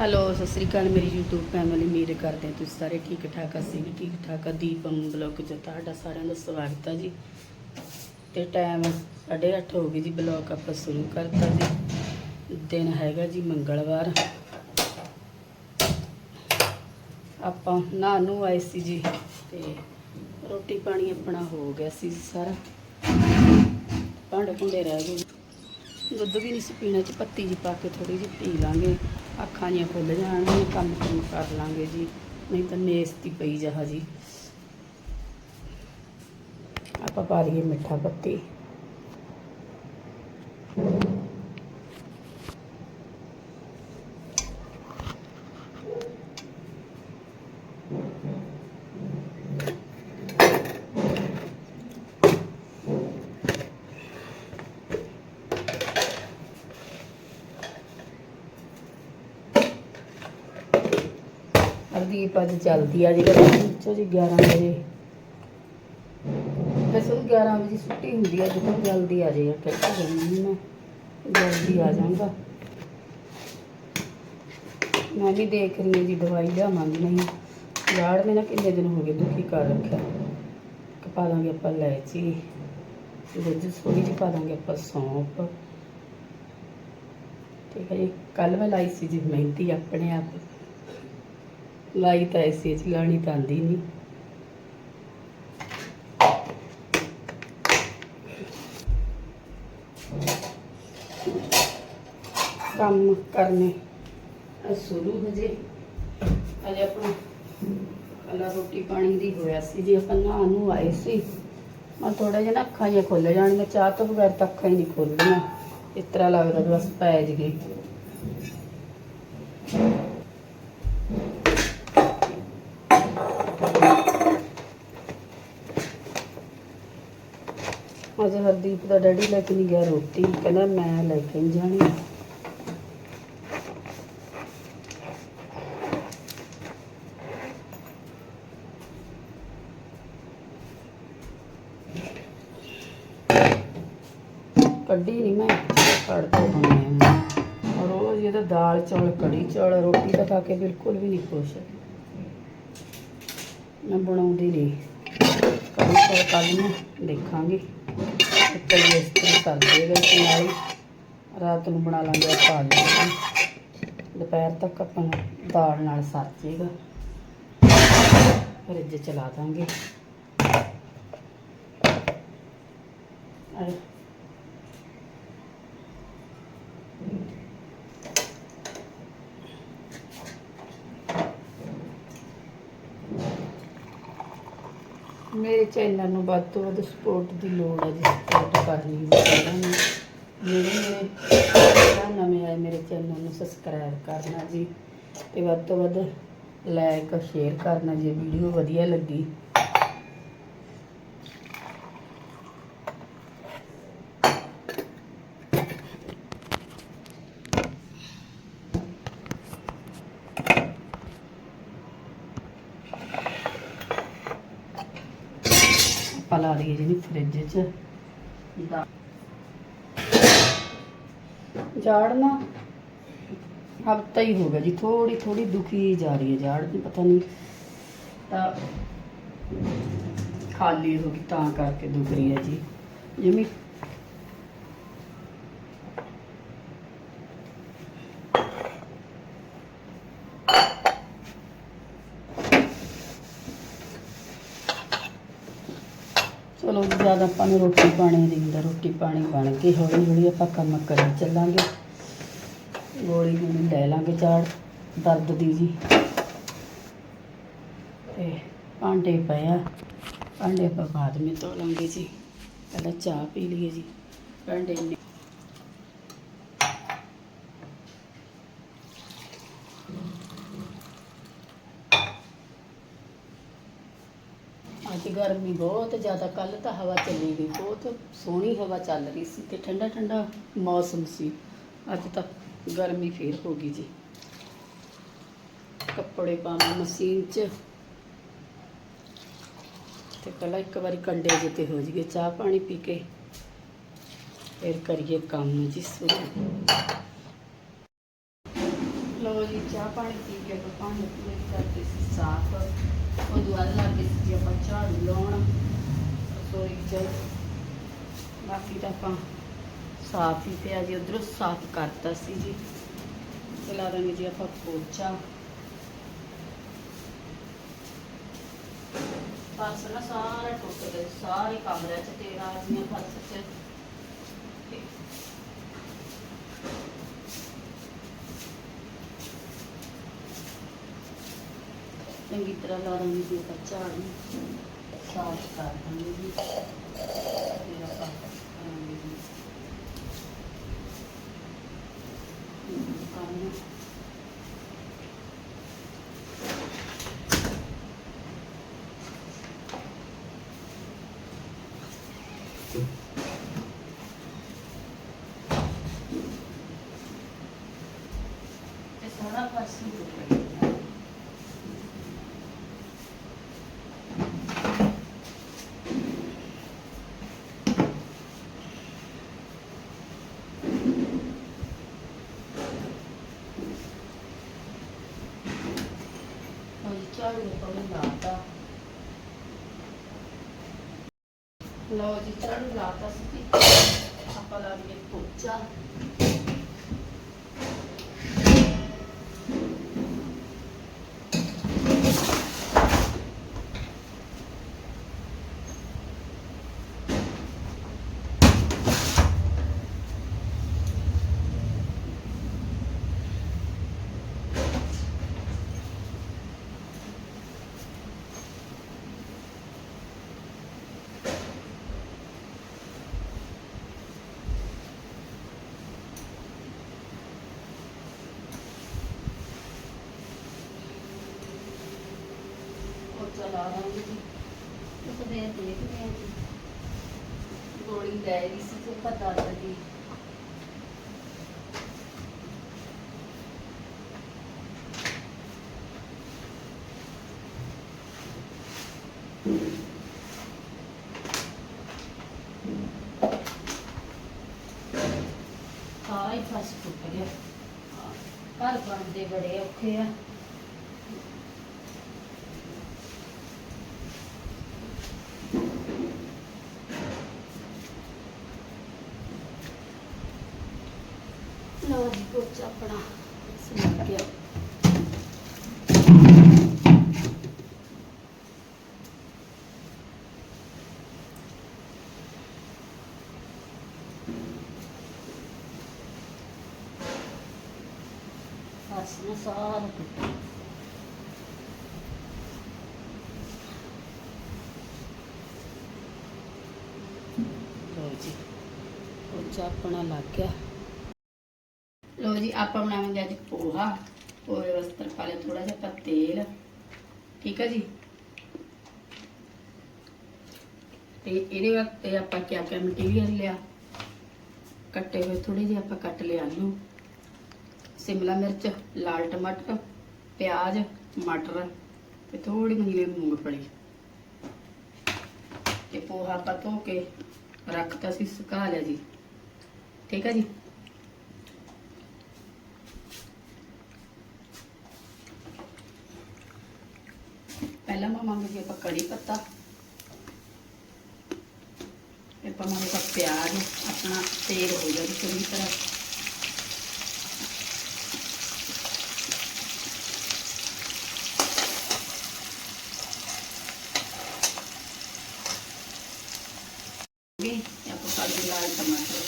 Hello, Sat Sri ਅਕਾਲ ਮੇਰੀ YouTube family ਉਮੀਦ ਕਰਦੇ ਹਾਂ ਤੁਸੀਂ ਸਾਰੇ ਠੀਕ ਠਾਕ ਅਸੀਂ ਵੀ ਠੀਕ ਠਾਕ ਆ। ਦੀਪਮ ਬਲੌਗ 'ਚ ਤੁਹਾਡਾ ਸਾਰਿਆਂ ਦਾ ਸਵਾਗਤ ਹੈ ਜੀ। ਤੇ ਟਾਈਮ 8:30 ਹੋ ਗਈ ਜੀ ਬਲੌਗ ਆਪਾਂ ਸ਼ੁਰੂ ਕਰਤਾ ਜੀ। ਦਿਨ ਹੈਗਾ ਜੀ ਮੰਗਲਵਾਰ। ਆਪਾਂ ਨਹਾ ਨੂੰ ਆਏ ਸੀ ਜੀ, ਤੇ ਰੋਟੀ ਪਾਣੀ ਆਪਣਾ ਹੋ ਗਿਆ ਸੀ ਸਾਰਾ। ਭਾਂਡੇ ਭੁੰਡੇ ਰਹਿ ਗਏ ਦੁੱਧ ਵੀ ਨਹੀਂ ਸੀ ਪੀਣਾ, ਚ ਪੱਤੀ ਜੀ ਪਾ ਕੇ ਥੋੜੀ ਜਿਹੀ ਪੀ ਲਾਂਗੇ। ਅੱਖਾਂ ਜੀਆਂ ਖੁੱਲ ਜਾਣਗੀਆਂ, ਕੰਮ ਕੰਮ ਕਰ ਲਾਂਗੇ ਜੀ। ਨਹੀਂ ਤਾਂ ਨੇਸਤੀ ਪਈ ਜਹਾ ਜੀ। ਆਪਾਂ ਪਾ ਲਈਏ ਮਿੱਠਾ ਪੱਤੀ। ਹਰਦੀਪ ਅੱਜ ਜਲਦੀ ਆ ਜਿਹੜਾ ਵਿੱਚੋਂ ਜੀ 11 ਵਜੇ। ਵੈਸੇ ਉਹ 11 ਵਜੇ ਛੁੱਟੀ ਹੁੰਦੀ ਹੈ ਜਦੋਂ ਜਲਦੀ ਆ ਜਾਏਗਾ ਕਹਿੰਦਾ ਜਲਦੀ ਮੈਂ ਜਲਦੀ ਆ ਜਾਊਂਗਾ। ਮੈਂ ਵੀ ਦੇਖ ਰਹੀ ਹਾਂ ਜੀ, ਦਵਾਈ ਲਿਆਵਾਂਗੀ, ਨਹੀਂ ਯਾਰ ਨੇ ਕਿੰਨੇ ਦਿਨ ਹੋ ਗਏ ਦੁਖੀ ਕਰ ਰੱਖਿਆ। ਪਾ ਦਾਂਗੇ ਆਪਾਂ ਲੈਚੀ ਦੁੱਧ ਥੋੜੀ ਜਿਹੀ ਪਾ ਦਾਂਗੇ ਆਪਾਂ ਸੌਂਫ। ਠੀਕ ਹੈ ਜੀ ਕੱਲ ਮੈਂ ਲਾਈ ਸੀ ਜੀ ਮਹਿੰਦੀ ਆਪਣੇ ਆਪ। ਲਾਈ ਤਾਂ ਐਸੀ ਚ ਲਾਣੀ ਤਾਂ ਆਂਦੀ ਨਹੀਂ ਕੰਮ ਕਰਨੇ। ਆ ਸ਼ੁਰੂ ਹਜੇ। ਅਜੇ ਆਪਣਾ ਕੱਲਾ ਰੋਟੀ ਪਾਣੀ ਦੀ ਹੋਇਆ ਸੀ। ਜੀ ਆਪਾਂ ਨਹਾ ਨੂੰ ਆਏ ਸੀ, ਮੈਂ ਥੋੜਾ ਜਿਹਾ ਨਾ ਅੱਖਾਂ ਜਿਹਾ ਖੁੱਲ ਜਾਣਗੀਆਂ ਚਾਹ ਤੋਂ ਬਗੈਰ ਤਾਂ ਅੱਖਾਂ ਹੀ ਨਹੀਂ ਖੁੱਲਦੀਆਂ ਇਸ ਤਰ੍ਹਾਂ ਲੱਗਦਾ ਬਸ ਪੈ ਜਗੇ ਅੱਜ ਹਰਦੀਪ ਦਾ ਡੈਡੀ ਲੈ ਕੇ ਨਹੀਂ ਗਿਆ ਰੋਟੀ। ਕਹਿੰਦਾ, ਮੈਂ ਲੈ ਕੇ ਨਹੀਂ ਜਾਣੀ। ਕੱਢੀ ਨਹੀਂ ਮੈਂ ਕੱਢ ਦੋ ਆ ਰੋਜ਼ ਇਹਦਾ ਦਾਲ ਚੌਲ, ਕੜੀ ਚੌਲ, ਰੋਟੀ ਤਾਂ ਖਾ ਕੇ ਬਿਲਕੁਲ ਵੀ ਨਹੀਂ ਖੁਸ਼। ਮੈਂ ਬਣਾਉਂਦੀ ਨਹੀਂ ਕੜੀ ਚੌਲ ਕੱਲ ਨੂੰ ਦੇਖਾਂਗੇ। ਤੇ ਇਸ ਤਰ੍ਹਾਂ ਕਰ ਦੇਗਾ ਇਸ ਰਾਤ ਨੂੰ ਬਣਾ ਲਾਂਗੇ ਆਪਾਂ ਆਲੂ ਦੁਪਹਿਰ ਤੱਕ ਆਪਾਂ ਨੂੰ ਦਾਲ ਨਾਲ ਸਰ ਜੇਗਾ ਫਰਿੱਜ ਚਲਾ ਦਾਂਗੇ। ਅਰੇ ਮੇਰੇ ਚੈਨਲ ਨੂੰ ਵੱਧ ਤੋਂ ਵੱਧ ਸਪੋਰਟ ਦੀ ਲੋੜ ਹੈ ਜੀ ਸਪੋਰਟ ਕਰਨੀ ਹੈ ਸਾਰਿਆਂ ਨੂੰ। ਜਿਹੜੇ ਮੇਰੇ ਨਵੇਂ ਆਏ ਮੇਰੇ ਚੈਨਲ ਨੂੰ ਸਬਸਕ੍ਰਾਈਬ ਕਰਨਾ ਜੀ, ਤੇ ਵੱਧ ਤੋਂ ਵੱਧ ਲਾਈਕ ਸ਼ੇਅਰ ਕਰਨਾ ਜੇ ਵੀਡੀਓ ਵਧੀਆ ਲੱਗੀ। ਲਾ ਲਈਏ ਜੀ ਫ੍ਰਿਜ 'ਚ। ਦਾ ਝਾੜਨਾ ਹਫਤਾ ਹੀ ਹੋ ਗਿਆ ਜੀ ਥੋੜੀ ਥੋੜੀ ਦੁਖੀ ਜਾ ਰਹੀ ਹੈ ਜਾੜ ਦੀ, ਪਤਾ ਨਹੀਂ। ਤਾਂ ਖਾਲੀ ਹੋ ਗਈ ਤਾਂ ਕਰਕੇ ਦੁਖ ਰਹੀ ਹੈ ਜੀ। ਜਿਵੇਂ ਚਲੋ ਜੀ ਜ਼ਿਆਦਾ ਆਪਾਂ ਨੂੰ ਰੋਟੀ ਪਾਣੀ ਦਿੰਦਾ ਰੋਟੀ ਪਾਣੀ ਬਣ ਕੇ ਹੌਲੀ ਹੌਲੀ ਆਪਾਂ ਕੰਮ ਕਰੀ ਚੱਲਾਂਗੇ। ਗੋਲੀ ਗੋਲੀ ਲੈ ਲਾਂਗੇ ਚਾੜ ਦਰਦ ਦੀ ਜੀ। ਤੇ ਭਾਂਡੇ ਪਏ ਆ, ਭਾਂਡੇ ਆਪਾਂ ਬਾਅਦ ਵਿੱਚ ਧੋ ਲਾਂਗੇ ਜੀ। ਪਹਿਲਾਂ ਚਾਹ ਪੀ ਲਈਏ ਜੀ। ਭਾਂਡੇ ਨੇ ਗਰਮੀ ਬਹੁਤ, ਜ਼ਿਆਦਾ ਕੱਲ ਤਾਂ ਹਵਾ ਚੱਲੀ ਗਈ ਬਹੁਤ, ਸੋਹਣੀ ਹਵਾ ਚੱਲ ਰਹੀ ਸੀ ਤੇ ਠੰਡਾ ਠੰਡਾ ਮੌਸਮ ਸੀ। ਅੱਜ ਤਾਂ ਗਰਮੀ ਫੇਰ ਹੋ ਗਈ ਜੀ। ਕੱਪੜੇ ਪਾਵਾਂ ਮਸ਼ੀਨ 'ਚ। ਤੇ ਪਹਿਲਾਂ ਇੱਕ ਵਾਰੀ ਕੰਡੇ ਜਿੱਤੇ ਹੋ ਜੀਏ ਚਾਹ ਪਾਣੀ ਪੀ ਕੇ ਫਿਰ ਕਰੀਏ ਕੰਮ ਜੀ ਸ਼ੁਰੂ ਲੋ ਚਾਹ ਪਾਣੀ ਪੀ ਕੇ ਆਪਾਂ ਭਾਂਡੇ ਪੂਰੇ ਕਰਦੇ ਸੀ ਸਾਫ਼। ਉਹ ਦੁਆਰਾ ਲੱਗੇ ਸੀ ਜੀ ਆਪਾਂ ਝਾੜੂ ਲਾਉਣ। ਰਸੋਈ ਚ ਬਾਕੀ ਤਾਂ ਆਪਾਂ ਸਾਫ਼ ਹੀ ਪਿਆ ਜੀ, ਉਧਰੋਂ ਸਾਫ਼ ਕਰਤਾ ਸੀ ਜੀ। ਤੇ ਲਾ ਦਾਂਗੇ ਜੀ ਆਪਾਂ ਪੋਚਾ। ਫਰਸ਼ ਨਾ ਸਾਰਾ ਟੁੱਟ ਗਿਆ ਸਾਰੇ ਕਮਰੇ ਚ ਤੇਰਾ ਰਾਜੀਆਂ ਫਰਸ਼ ਚ। ਚੰਗੀ ਤਰ੍ਹਾਂ ਲਾ ਦਾਂਗੇ ਜੀ ਆਪਾਂ ਝਾੜੂ ਸਾਫ਼ ਕਰ ਦਾਂਗੇ ਜੀ। ਫਿਰ ਆਪਾਂ ਕਰਾਂਗੇ ਜੀ। ਕੰਮ ਤੇ ਸਾਰਾ ਪਾਸੇ ਟੁੱਟ ਗਿਆ ਹੁਣ ਝਾੜੂ ਆਪਾਂ ਨੇ ਲਾਤਾ ਲਓ ਜੀ ਝਾੜੂ ਲਾਤਾ ਸੀ ਜੀ। ਆਪਾਂ ਲਾ ਦਈਏ ਪੋਚਾ ਪੋਚਾ ਲਾ ਦਾਂਗੇ ਜੀ ਉਸ ਦੇਖਦੇ ਹਾਂ ਜੀ ਗੋਲੀ ਲੈ ਰਹੀ ਸੀ ਤੇ ਪਤਾ ਲੱਗੀ ਸਾਰਾ ਹੀ ਫਸ ਟੁੱਟ ਗਿਆ ਘਰ ਬਣਦੇ ਬੜੇ ਔਖੇ ਆ। ਫਰਸ਼ ਨਾ ਸਾਰਾ ਟੁੱਟਾ ਲਓ ਜੀ ਪੋਚਾ ਆਪਣਾ ਲੱਗ ਗਿਆ ਲੋ ਜੀ ਆਪਾਂ ਬਣਾਵਾਂਗੇ ਅੱਜ ਪੋਹਾ ਪੋਹੇ ਵਾਸਤੇ ਪਾ ਲਿਆ ਥੋੜਾ ਜਿਹਾ ਆਪਾਂ ਤੇਲ ਠੀਕ ਹੈ ਜੀ ਤੇ ਇਹਦੇ ਵਾਸਤੇ ਆਪਾਂ ਕਿਆ ਕਿਆ ਮਟੀਰੀਅਲ ਲਿਆ ਕੱਟੇ ਹੋਏ ਥੋੜੇ ਜਿਹੇ ਆਪਾਂ ਕੱਟ ਲਿਆ ਆਲੂ ਸਿਮਲਾ ਮਿਰਚ, ਲਾਲ ਟਮਾਟਰ, ਪਿਆਜ਼, ਮਟਰ ਤੇ ਥੋੜੀ ਜਿਹੀ ਮੂੰਗਫਲੀ ਤੇ ਪੋਹਾ ਆਪਾਂ ਧੋ ਕੇ ਰੱਖਤਾ ਸੀ ਸੁਕਾ ਲਿਆ ਜੀ। ਠੀਕ ਹੈ ਜੀ? ਪਹਿਲਾਂ ਪਾਵਾਂਗੇ ਜੀ ਆਪਾਂ ਕੜੀ ਪੱਤਾ। ਫਿਰ ਪਾਵਾਂਗੇ ਆਪਾਂ ਪਿਆਜ਼, ਆਪਣਾ ਤੇਲ ਹੋ ਜਾਵੇ ਚੰਗੀ ਤਰ੍ਹਾਂ। ਵੀ ਆਪਾਂ ਪਾ ਦੇ ਲਾਲ ਟਮਾਟਰ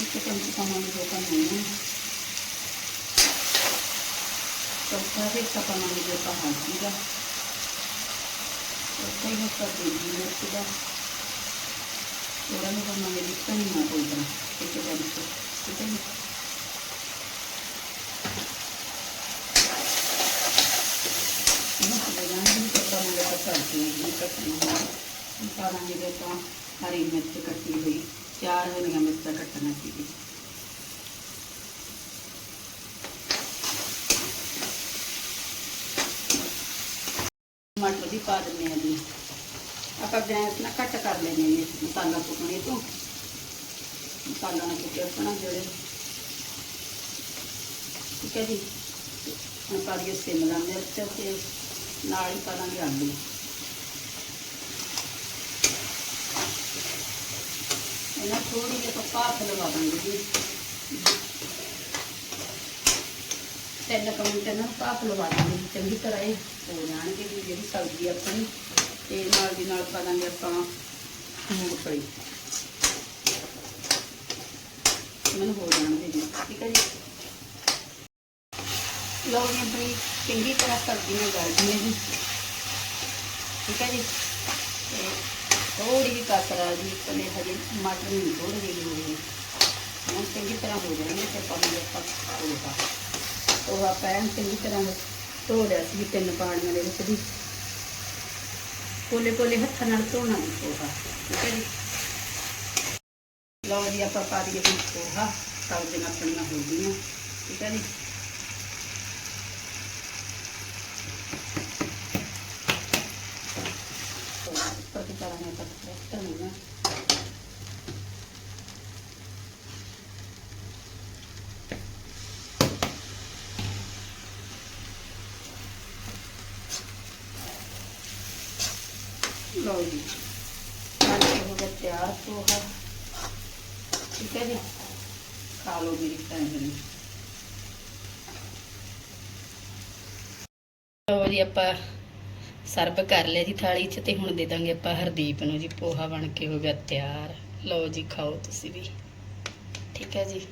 ਇੱਕ ਚਮਚ ਪਾਵਾਂਗੇ ਦੋ ਪਾਵਾਂਗੇ ਚੌਥਾ ਹਿੱਸਾ ਪਾਵਾਂਗੇ ਜੋ ਆਪਾਂ ਹਲਦੀ ਦਾ ਚੌਥਾ ਹਿੱਸਾ ਦੇਗੀ ਮਿਰਚ ਦਾ ਥੋੜਾ ਜਿਹਾ ਪਾਵਾਂਗੇ ਜੀ ਧਨੀਆ ਪਾਊਡਰ ਇੱਕ ਚਮਚ ਠੀਕ ਹੈ ਜੀ। ਇਹਨੂੰ ਪਾ ਦਾਂਗੇ ਜੀ ਕੱਟਾ ਮੁੰਡਾ ਕੱਟਾਂਗੇ ਜੀ ਕੱਟਣੀ ਪਾ ਦਾਂਗੇ ਜੀ ਆਪਾਂ ਹਰੀ ਮਿਰਚ ਕੱਟੀ ਹੋਈ ਚਾਰ ਹਰੀਆਂ ਮਿਰਚਾਂ ਕੱਟਣਾ ਸੀ ਜੀ ਪਾ ਦਿੰਦੇ ਹਾਂ ਜੀ ਆਪਾਂ ਗੈਸ ਨਾ ਘੱਟ ਕਰ ਲੈਂਦੇ ਹਾਂ ਜੀ ਮਸਾਲਾ ਕੁੱਟਣੇ ਤੋਂ ਮਸਾਲਾ ਨਾ ਕੁੱਟਿਆ ਆਪਣਾ ਜਿਹੜੇ ਠੀਕ ਹੈ ਜੀ ਹੁਣ ਪਾ ਦਈਏ ਸ਼ਿਮਲਾ ਮਿਰਚ ਤੇ ਨਾਲ ਹੀ ਪਾ ਦਾਂਗੇ ਆਲੂ ਇਹਨਾਂ ਥੋੜੀ ਜਿਹੀ ਆਪਾਂ ਭਾਫ ਲਵਾ ਦਾਂਗੇ ਜੀ ਤਿੰਨ ਕੁ ਮਿੰਟ ਇਹਨਾਂ ਨੂੰ ਭਾਫ ਲਵਾ ਦਾਂਗੇ ਜੀ, ਤੇ ਨਾਲ ਦੀ ਨਾਲ ਪਾ ਦਾਂਗੇ ਆਪਾਂ ਮੂੰਗਫਲੀ ਮੈਨੂੰ ਹੋ ਜਾਣਗੇ ਜੀ, ਠੀਕ ਹੈ ਜੀ? ਲਓ ਜੀ, ਆਪਣੀ ਚੰਗੀ ਤਰ੍ਹਾਂ ਸਬਜ਼ੀ ਨੂੰ ਗਲ ਗਈ ਜੀ। ਠੀਕ ਹੈ ਜੀ? ਤੇ ਥੋੜੀ ਜਿਹੀ ਕਸਰ ਜੀ ਪਲੇ ਹਜੇ ਮਟਰ ਨਹੀਂ ਥੋੜੀ ਜਿਹੀ ਹੋਈ ਹੁਣ ਚੰਗੀ ਤਰ੍ਹਾਂ ਹੋ ਜਾਣਗੇ ਤੇ ਪਾਣੀ ਆਪਾਂ ਹੋਊਗਾ ਉਹ ਆਪਾਂ ਚੰਗੀ ਤਰ੍ਹਾਂ ਧੋ ਲਿਆ ਸੀ, ਤਿੰਨ ਪਾਣੀਆਂ ਦੇ ਵਿੱਚ ਦੀ ਕੋਲੇ ਕੋਲੇ ਹੱਥਾਂ ਨਾਲ ਧੋਣਾ ਨਹੀਂ ਪੋਹਾ ਠੀਕ ਹੈ ਜੀ? ਲਓ ਜੀ, ਆਪਾਂ ਪਾ ਦਈਏ ਜੀ ਪੋਹਾ ਸਬਜ਼ੀਆਂ ਆਪਣੀਆਂ ਹੋ ਗਈਆਂ, ਠੀਕ ਹੈ ਜੀ ਉੱਪਰ ਦੀ ਕਰਾਂਗੇ ਆਪਾਂ ਧਨੀਆ ਲਓ ਜੀ। ਬਣ ਹੋ ਗਿਆ ਤਿਆਰ ਪੋਹਾ। ਠੀਕ ਹੈ ਜੀ? ਖਾ ਲਓ ਮੇਰੀ ਭੈਣ ਲਓ ਜੀ, ਆਪਾਂ ਸਰਵ ਕਰ ਲਿਆ ਜੀ ਥਾਲੀ 'ਚ ਤੇ ਹੁਣ ਦੇ ਦਾਂਗੇ ਆਪਾਂ ਹਰਦੀਪ ਨੂੰ ਜੀ, ਪੋਹਾ ਬਣ ਕੇ ਹੋ ਗਿਆ ਤਿਆਰ। ਲਓ ਜੀ, ਖਾਓ ਤੁਸੀਂ ਵੀ। ਠੀਕ ਹੈ ਜੀ?